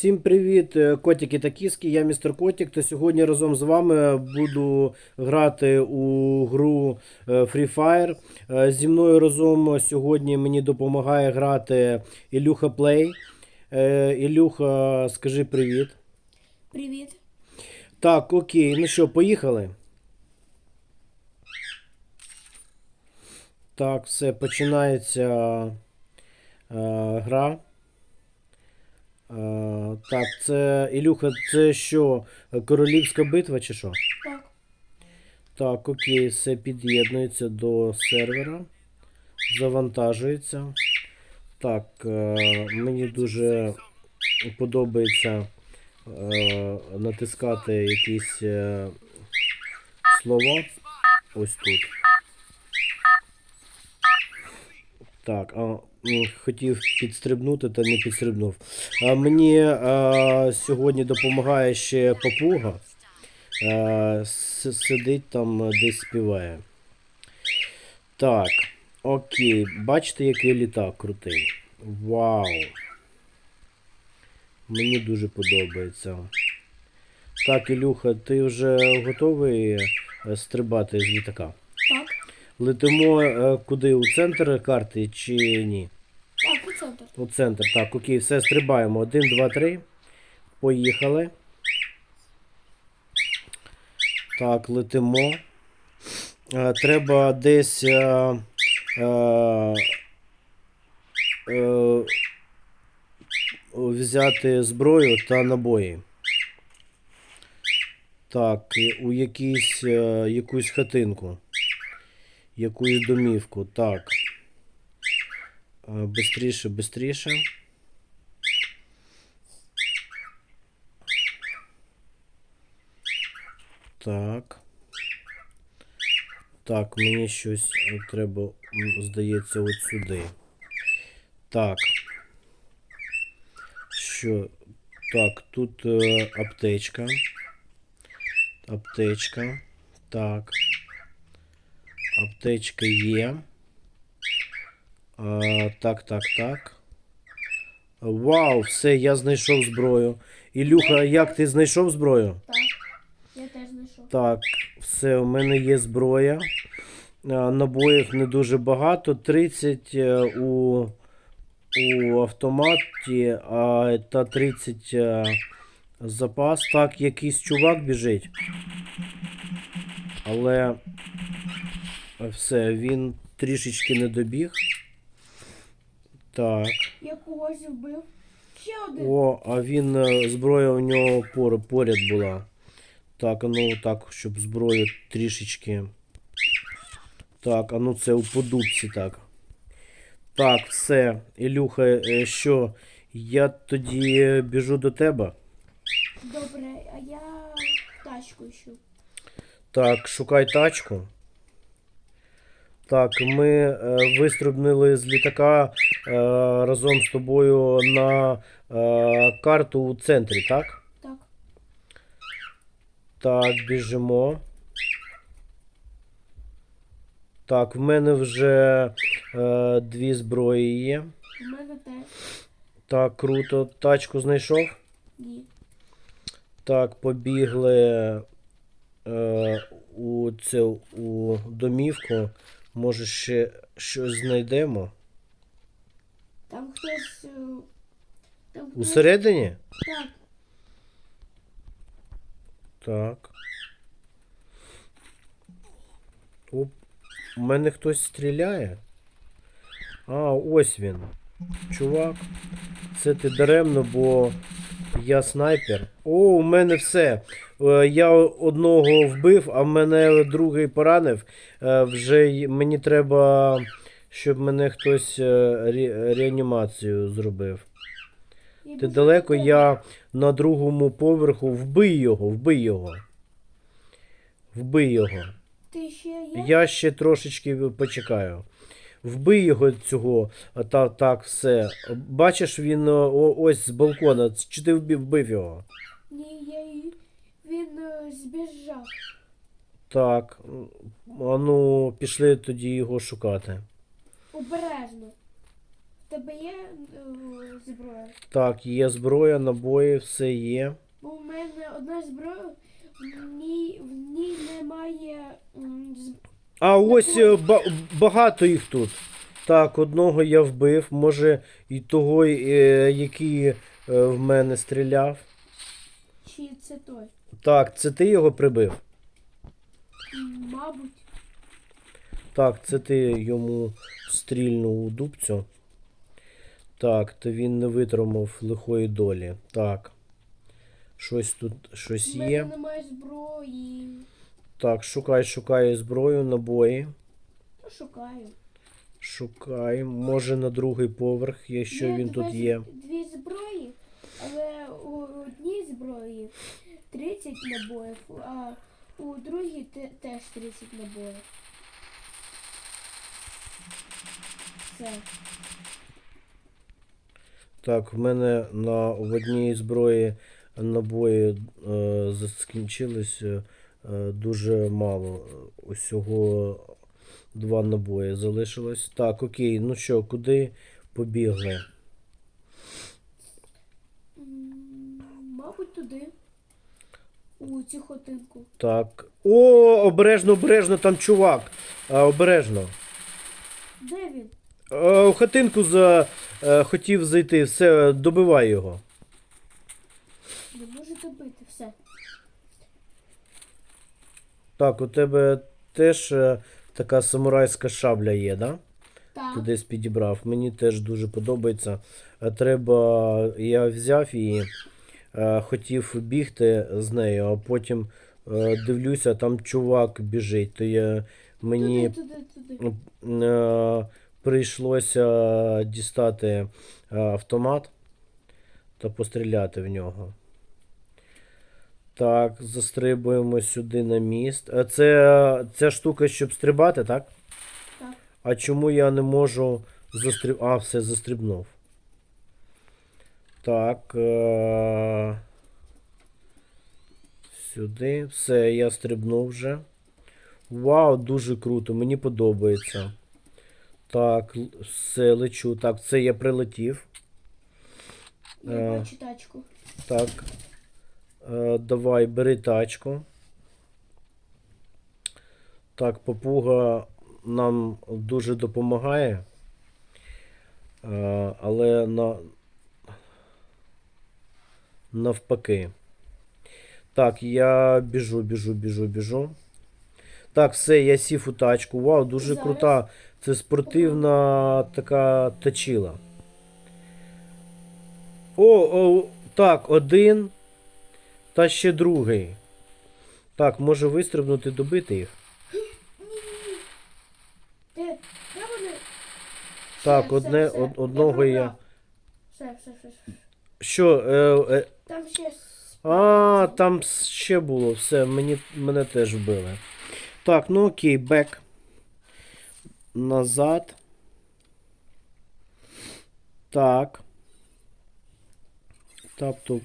Всім привіт, е, котики та кіски. Я містер Котик. Та сьогодні разом з вами буду грати у гру е, Free Fire. Е, Зі мною разом сьогодні мені допомагає грати Ілюха Плей. Ілюха, скажи привіт. Привіт. Так, окей, ну що, поїхали? Так, все, починається е, гра. Е, так, це Ілюха, це що? Королівська битва чи що? Так. Так, окей, все під'єднується до сервера. Завантажується. Так, е, мені дуже подобається е, натискати якісь слова. Ось тут. Так, а, хотів підстрибнути, та не підстрибнув. А мені а, сьогодні допомагає ще папуга. С- сидить там е, десь співає. Так. Окей. Бачите, який літак крутий. Вау. Мені дуже подобається. Так, Ілюха, ти вже готовий е, стрибати з літака? Летимо е, куди? У центр карти чи ні? Так, у центр. У центр. Так, окей, все, стрибаємо. Один, два, три. Поїхали. Так, летимо. Е, треба десь. Е, е, е, взяти зброю та набої. Так, у якійсь, е, якусь хатинку. Якусь домівку. Так. Е, Бистріше, бистріше. Так. Так, мені щось е, треба, здається, от сюди. Так. Що? Так, тут е, аптечка. Аптечка. Так. Аптечка є. А, так, так, так. Вау, все, я знайшов зброю. Ілюха, як ти знайшов зброю? Так. Я теж знайшов. Так, все, у мене є зброя. А, Набоїв не дуже багато. 30 е, у, у автоматі, а, та 30 е, запас. Так, якийсь чувак біжить. Але все, він трішечки не добіг. Так. Я когось вбив. Ще один. О, а він е, зброя у нього пор- поряд була. Так, ну так, щоб зброю трішечки. Так, а ну це у подубці так. Так, все. Ілюха, е, що? Я тоді е, біжу до тебе. Добре, а я тачку ищу. Так, шукай тачку. Так, ми е, вистрибнули з літака е, разом з тобою на е, карту у центрі, так? Так. Так, біжимо. Так, в мене вже е, дві зброї є. У мене теж. Так, круто. Тачку знайшов. Ні. Так, побігли е, у цю у домівку. Може, ще щось знайдемо. Там хтось. е, Там хтось... Усередині? Так. Так. Оп. У мене хтось стріляє. А, ось він. Чувак. Це ти даремно, бо я снайпер. О, у мене все. Е, Я одного вбив, а мене другий поранив. Е, Вже мені треба, щоб мене хтось е, ре- реанімацію зробив. Ти далеко, я на другому поверху. Вбий його, вбий його. Вбий його. Ти ще є? Я ще трошечки почекаю. Вбий його цього. Та, так, все. Бачиш, він о, о- ось з балкона. Чи ти вбив, вбив його? Ні, я він е, збіжав. Так. А ну, пішли тоді його шукати. Обережно. тебе є е, зброя? Так, є зброя, набої, все є. Бо у мене одна зброя, в ній, в ній немає А ось е, ба- багато їх тут. Так, одного я вбив, може і того, е, який е, в мене стріляв. чи це той. Так, це ти його прибив? Мабуть. Так, це ти йому стрільнув у дубцю. Так, то він не витримав лихої долі. Так. Щось тут щось У мене є. немає зброї. Так, шукай, шукай зброю, набої. Шукаю. Шукай. Може на другий поверх, якщо Є він тут дві- є. Дві зброї, але у одній зброї 30 набоїв, а у другій те- теж 30 набоїв. Все. Так, в мене на в одній зброї набої е, закінчилось е, е, дуже мало. Усього два набої залишилось. Так, окей, ну що, куди побігли? Мабуть, туди. У цю хотинку. Так. О, обережно, обережно, там чувак. А, обережно. Де він? Е, в хатинку за, е, хотів зайти, все, добивай його. Не може добити все. Так, у тебе теж е, така самурайська шабля є, да? Так. Ти десь підібрав. Мені теж дуже подобається. Е, Треба. Я взяв її, е, хотів бігти з нею, а потім дивлюся, там чувак біжить. То я, мені Туди, туди, туди. прийшлося дістати автомат та постріляти в нього. Так, застрибуємо сюди на міст. Е, Це ця штука, щоб стрибати, так? Так. А чому я не можу застриб... А, все, застрибнув. Так. Е... Сюди. Все, я стрибнув вже. Вау, дуже круто, мені подобається. Так, все, лечу. Так, це я прилетів. Я Е. бачу тачку. Так. Е, давай, бери тачку. Так, попуга нам дуже допомагає. Е, але на... навпаки. Так, я біжу, біжу, біжу, біжу. Так, все, я сів у тачку. Вау, дуже Зараз. крута. Це спортивна така тачила. О, о, так, один. Та ще другий. Так, може вистрибнути, добити їх. Вони? Так, одне, од- одного я. все. Що? Е, е, Там ще. а, там ще було. Все, мені, мене теж вбили. Так, ну окей, бек. Назад. Так. Тобто.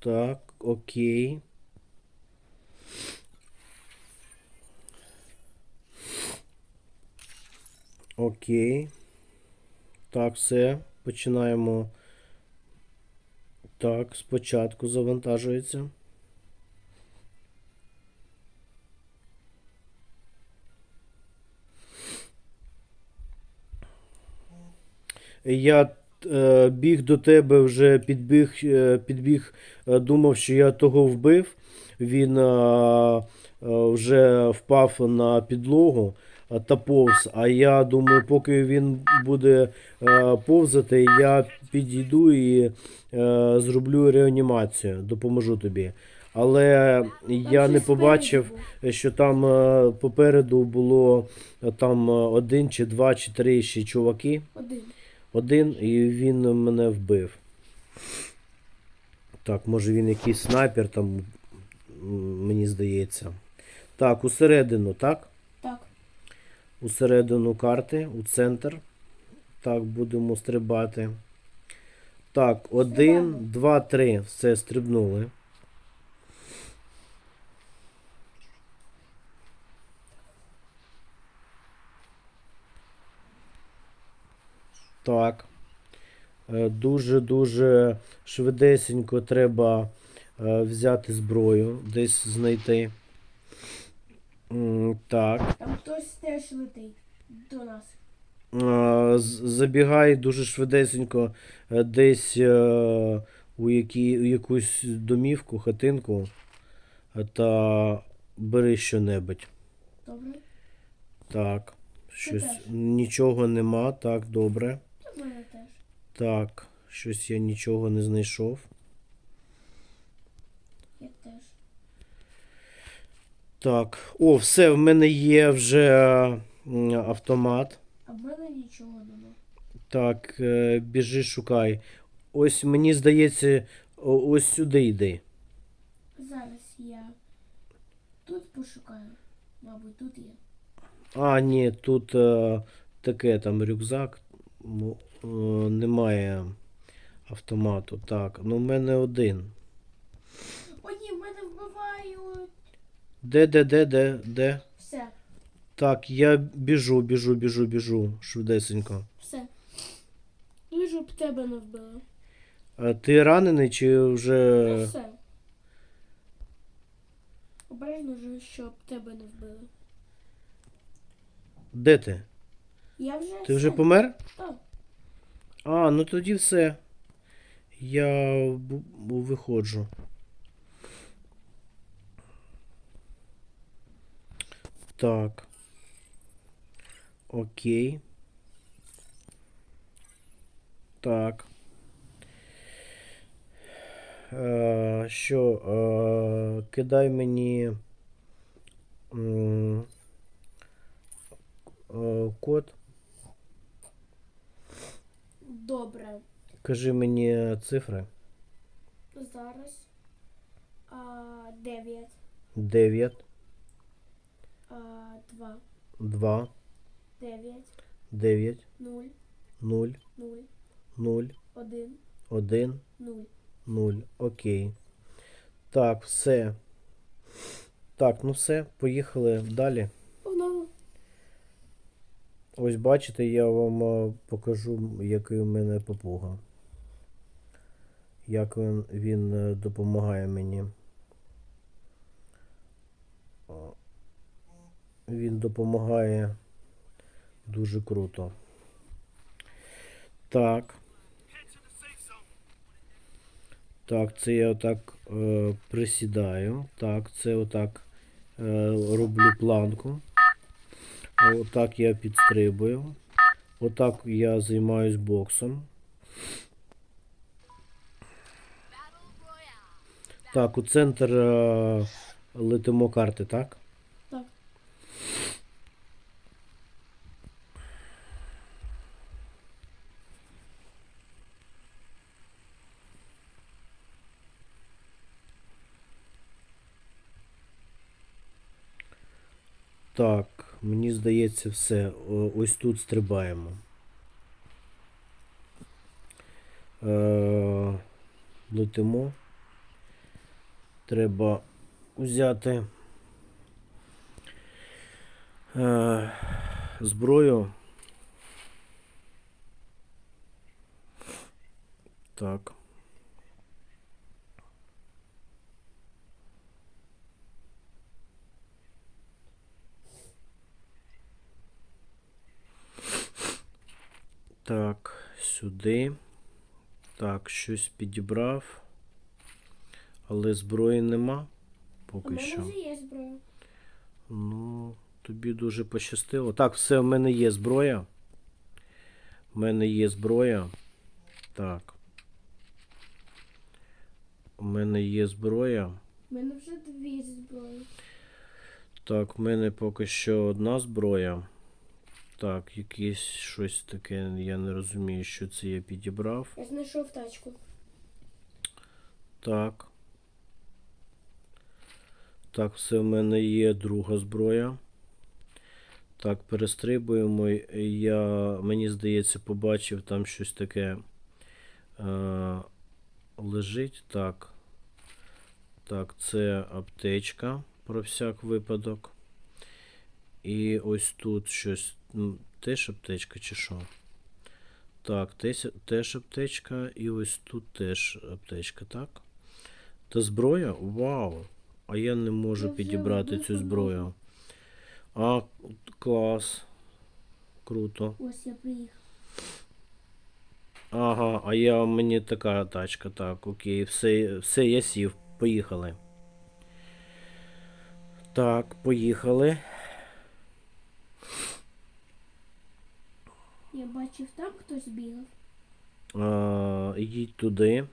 Так, окей. Окей. Так, все. Починаємо. Так, спочатку завантажується. Я біг до тебе, вже підбіг, е, підбіг, е, думав, що я того вбив. Він е, е, вже впав на підлогу е, та повз. А я думаю, поки він буде е, повзати, я підійду і е, зроблю реанімацію, допоможу тобі. Але я не побачив, що там е, попереду було е, там е, один чи два чи три ще чуваки. Один. Один, і він мене вбив. Так, може він якийсь снайпер там, мені здається. Так, усередину, так? Так. Усередину карти, у центр. Так, будемо стрибати. Так, один, два, три. Все, стрибнули. Так. е, дуже-дуже швидесенько треба е, взяти зброю, десь знайти. Так. Там хтось теж летить до нас. Е, Забігай дуже швидесенько десь у, які, у якусь домівку, хатинку та бери що-небудь. Добре? Так. Щось нічого нема. Так, добре. Так, щось я нічого не знайшов. Я теж. Так. О, все, в мене є вже автомат. А в мене нічого нема. Так, е, біжи, шукай. Ось мені здається, ось сюди йди. Зараз я тут пошукаю. Мабуть, тут є. А, ні, тут е, таке там рюкзак. Е, немає автомату. Так, ну в мене один. О, ні, в мене вбивають. Де, де, де, де, де? Все, Так, я біжу, біжу, біжу, біжу. Швидесенько. все. Ну, щоб тебе не вбили. А ти ранений чи Ну, вже. все. Обережно, ж, щоб тебе не вбили. Де ти? Я вже. Ти вже помер? Так. А, ну тоді все. Я виходжу. Так. Окей. Так. Е, що, е, кидай мені е, код. Добре. Кажи мені цифри. Зараз. А, 9. 9, А, 2. 2, 9. 9, 0. 0, 0. 0, 1. 1, 0. 0. Окей. Так, все. Так, ну все, поїхали далі. Ось бачите, я вам е, покажу, який у мене попуга. Як він, він е, допомагає мені. Він допомагає дуже круто. Так. Так, це я отак е, присідаю. Так, це отак е, роблю планку. Отак я підстрибую. Отак я займаюсь боксом. Так, у центр е, летимо карти, так? Так. Так, здається, все. Ось тут стрибаємо. Е, летимо. Треба взяти е, зброю. Так. Так, сюди. Так, щось підібрав. Але зброї нема поки У поки мене що. вже є зброя. Ну, тобі дуже пощастило. Так, все, в мене є зброя. В мене є зброя. Так. У мене є зброя. У мене вже дві зброї. Так, в мене поки що одна зброя. Так, якесь щось таке, я не розумію, що це я підібрав. Я знайшов тачку. Так. Так, все в мене є друга зброя. Так, перестрибуємо. Я, мені здається, побачив там щось таке е, лежить. Так. Так, це аптечка про всяк випадок. І ось тут щось. М, Теж аптечка чи що? Так, теж, аптечка, і ось тут теж аптечка, так? Та зброя? Вау! А я не можу Я підібрати цю зброю. А, клас. Круто. Ось я приїхав. Ага, а я мені така тачка, так, окей, все, все, я сів. Поїхали. Так, поїхали. Я бачив там хтось бігав. А, їдь туди.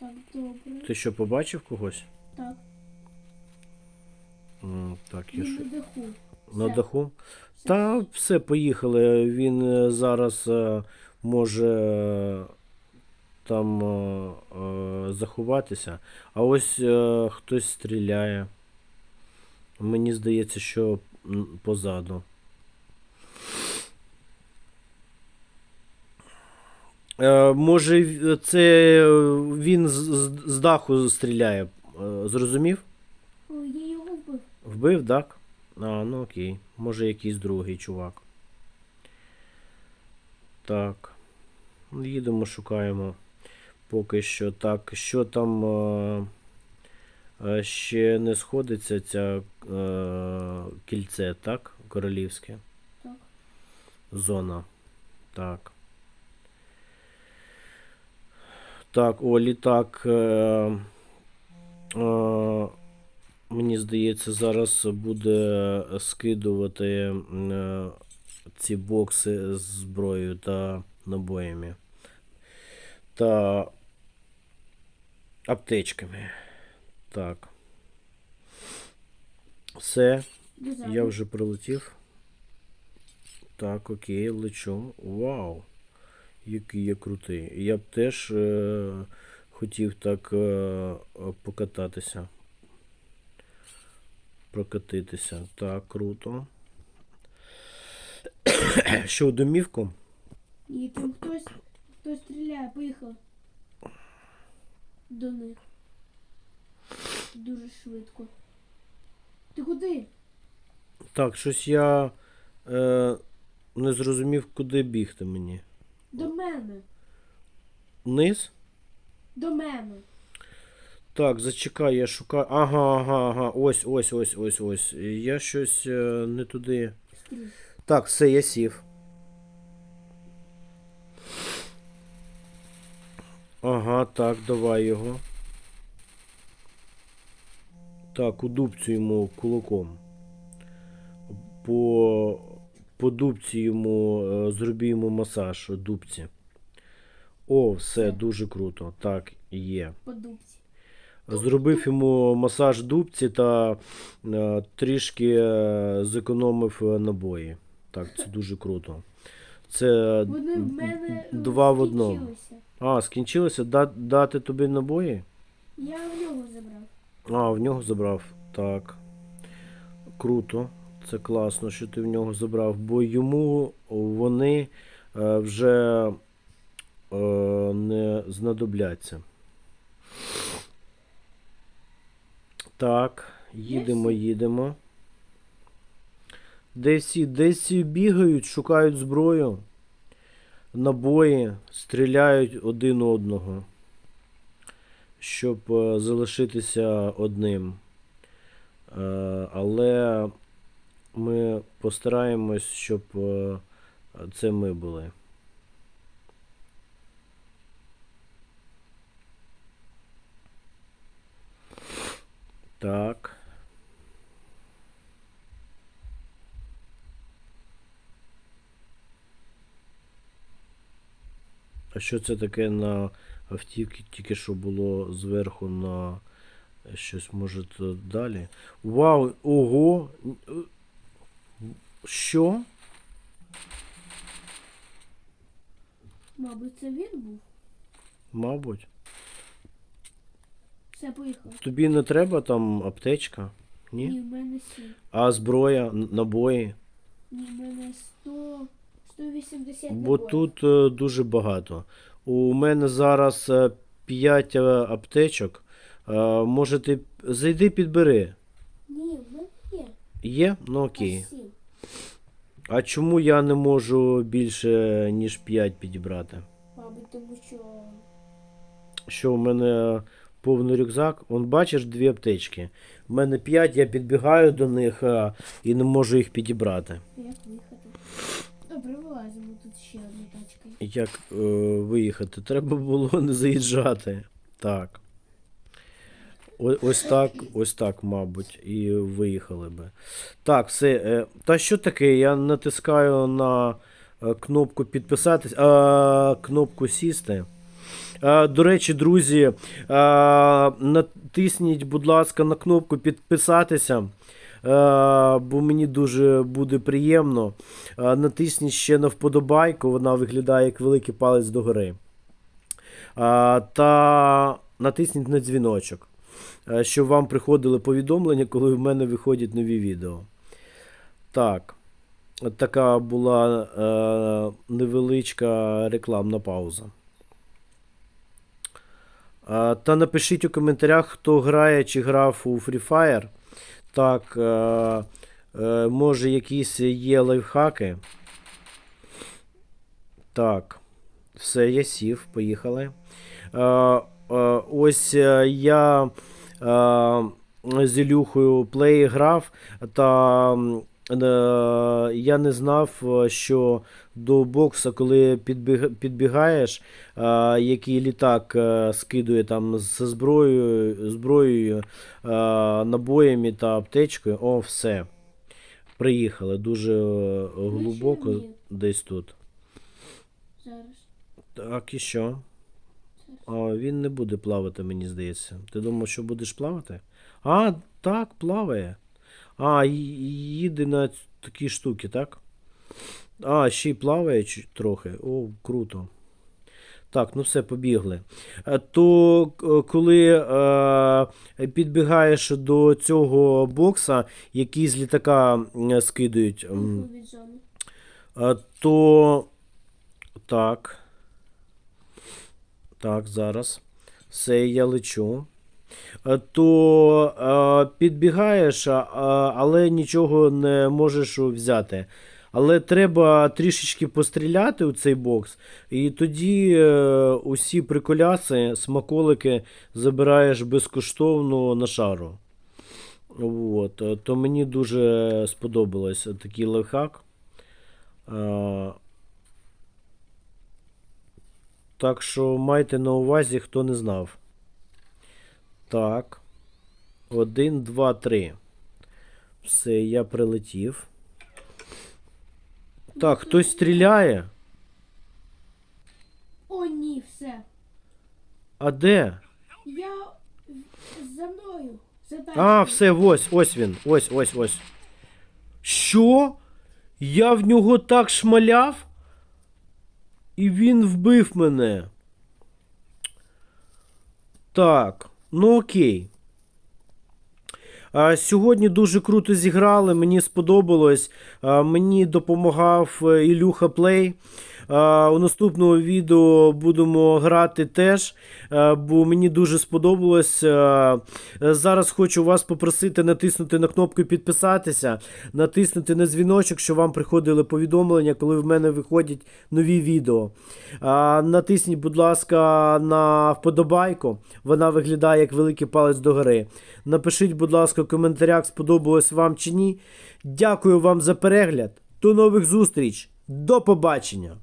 Так, добре. Ти що, побачив когось? Так, М, так, я він на даху. На Все. даху? Все. Та все, поїхали. Він е, зараз е, може е, там е, е, заховатися. А ось е, хтось стріляє. Мені здається, що позаду. Е, Може, це він з, з, з даху стріляє. Е, Зрозумів? Я його вбив. Вбив, так? А, ну окей. Може якийсь другий чувак. Так. Їдемо, шукаємо. Поки що. Так, що там е, ще не сходиться ця е, кільце, так? Королівське. Так. Зона. Так. Так, о, літак. Е, е, мені здається, зараз буде скидувати е, ці бокси з зброєю та набоями. Та аптечками. Так. Все. Дозаду. Я вже прилетів. Так, окей, лечу. Вау! Який я крутий. Я б теж е, хотів так е, покататися. Прокатитися. Так, круто. Що, в домівку? І там хтось, хтось стріляє, поїхав. До них. Дуже швидко. Ти куди? Так, щось я е, не зрозумів, куди бігти мені. До мене. Вниз? До мене. Так, зачекай, я шукаю. Ага, ага, ага. Ось, ось, ось, ось, ось. Я щось е, не туди. Стрій. Так, все, я сів. Ага, так, давай його. Так, у дубцю йому кулаком. По, по дубці йому е, йому масаж у дубці. О, все, дуже круто. Так, є. По дубці. Зробив йому масаж дубці та е, трішки е, зекономив набої. Так, це дуже круто. Це Вони в мене два в одному. скінчилися. А, скінчилося? Да, дати тобі набої? Я в нього забрав. А, в нього забрав. Так. Круто. Це класно, що ти в нього забрав, бо йому вони е, вже е, не знадобляться. Так, їдемо, їдемо. Де всі? Де всі бігають, шукають зброю, набої, стріляють один одного, щоб е, залишитися одним. Е, але ми постараємось, щоб е, це ми були. Так. А що це таке на автівці, тільки що було зверху на щось, може, то далі? Вау, ого! Що? Мабуть, це він був. Мабуть. Все, поїхав. Тобі не треба там аптечка? Ні? Ні, в мене сім. А зброя, набої? Ні, в мене 100... 180 Бо тут е, дуже багато. У мене зараз 5 аптечок. Е, Може ти зайди підбери. Ні, в мене є. Є? Ну окей. А чому я не можу більше, ніж 5 підібрати? Мабуть, тому що. Що в мене повний рюкзак? Он бачиш дві аптечки. У мене 5, я підбігаю до них і не можу їх підібрати. Як виїхати? Добре, вилазимо тут ще одна тачка. Як е, виїхати? Треба було не заїжджати. Так. О- Ось так, ось так, мабуть, і виїхали би. Так, все. Е, та що таке? Я натискаю на е, кнопку підписатись, а, кнопку сісти. До речі, друзі, натисніть, будь ласка, на кнопку підписатися, бо мені дуже буде приємно. Е, Натисніть ще на вподобайку, вона виглядає як великий палець догори. Е, Та натисніть на дзвіночок, е, щоб вам приходили повідомлення, коли в мене виходять нові відео. Так. Така була е, невеличка рекламна пауза. Е, та напишіть у коментарях, хто грає чи грав у Free Fire. Так, е, е, може, якісь є лайфхаки. Так. Все, я сів, поїхали. Е, ось я з Ілюхою плей грав, та я не знав, що до бокса, коли підбіг, підбігаєш, е, який літак е, скидує там з зброєю, зброєю е, набоями та аптечкою. О, все. Приїхали дуже е, глибоко десь тут. Зараз. Так, і що? А, він не буде плавати, мені здається. Ти думав, що будеш плавати? А, так, плаває. А, їде на такі штуки, так? А, ще й плаває трохи. О, круто. Так, ну все, побігли. Е, То коли е, підбігаєш до цього бокса, який з літака зони. Е, то так. Так, зараз. Все, я лечу. Е, То е, підбігаєш, але нічого не можеш взяти. Але треба трішечки постріляти у цей бокс, і тоді е, усі приколяси, смаколики забираєш безкоштовно на шару. От, е, то мені дуже сподобалось такий лайфхак. Е, Так що майте на увазі, хто не знав. Так. Один, два, три. Все, я прилетів. Так, хтось стріляє. О, ні, все. А де? Я за мною. За А, все, ось, ось він. Ось, ось, ось. Що? Я в нього так шмаляв? І він вбив мене. Так, ну окей. Сьогодні дуже круто зіграли, мені сподобалось. Мені допомагав е, Ілюха Плей. У наступному відео будемо грати теж, е, бо мені дуже сподобалось. Е, Зараз хочу вас попросити натиснути на кнопку підписатися, натиснути на дзвіночок, щоб вам приходили повідомлення, коли в мене виходять нові відео. Натисніть, будь ласка, на вподобайку. Вона виглядає як великий палець догори. Напишіть, будь ласка, в коментарях, сподобалось вам чи ні. Дякую вам за перегляд. До нових зустріч. До побачення!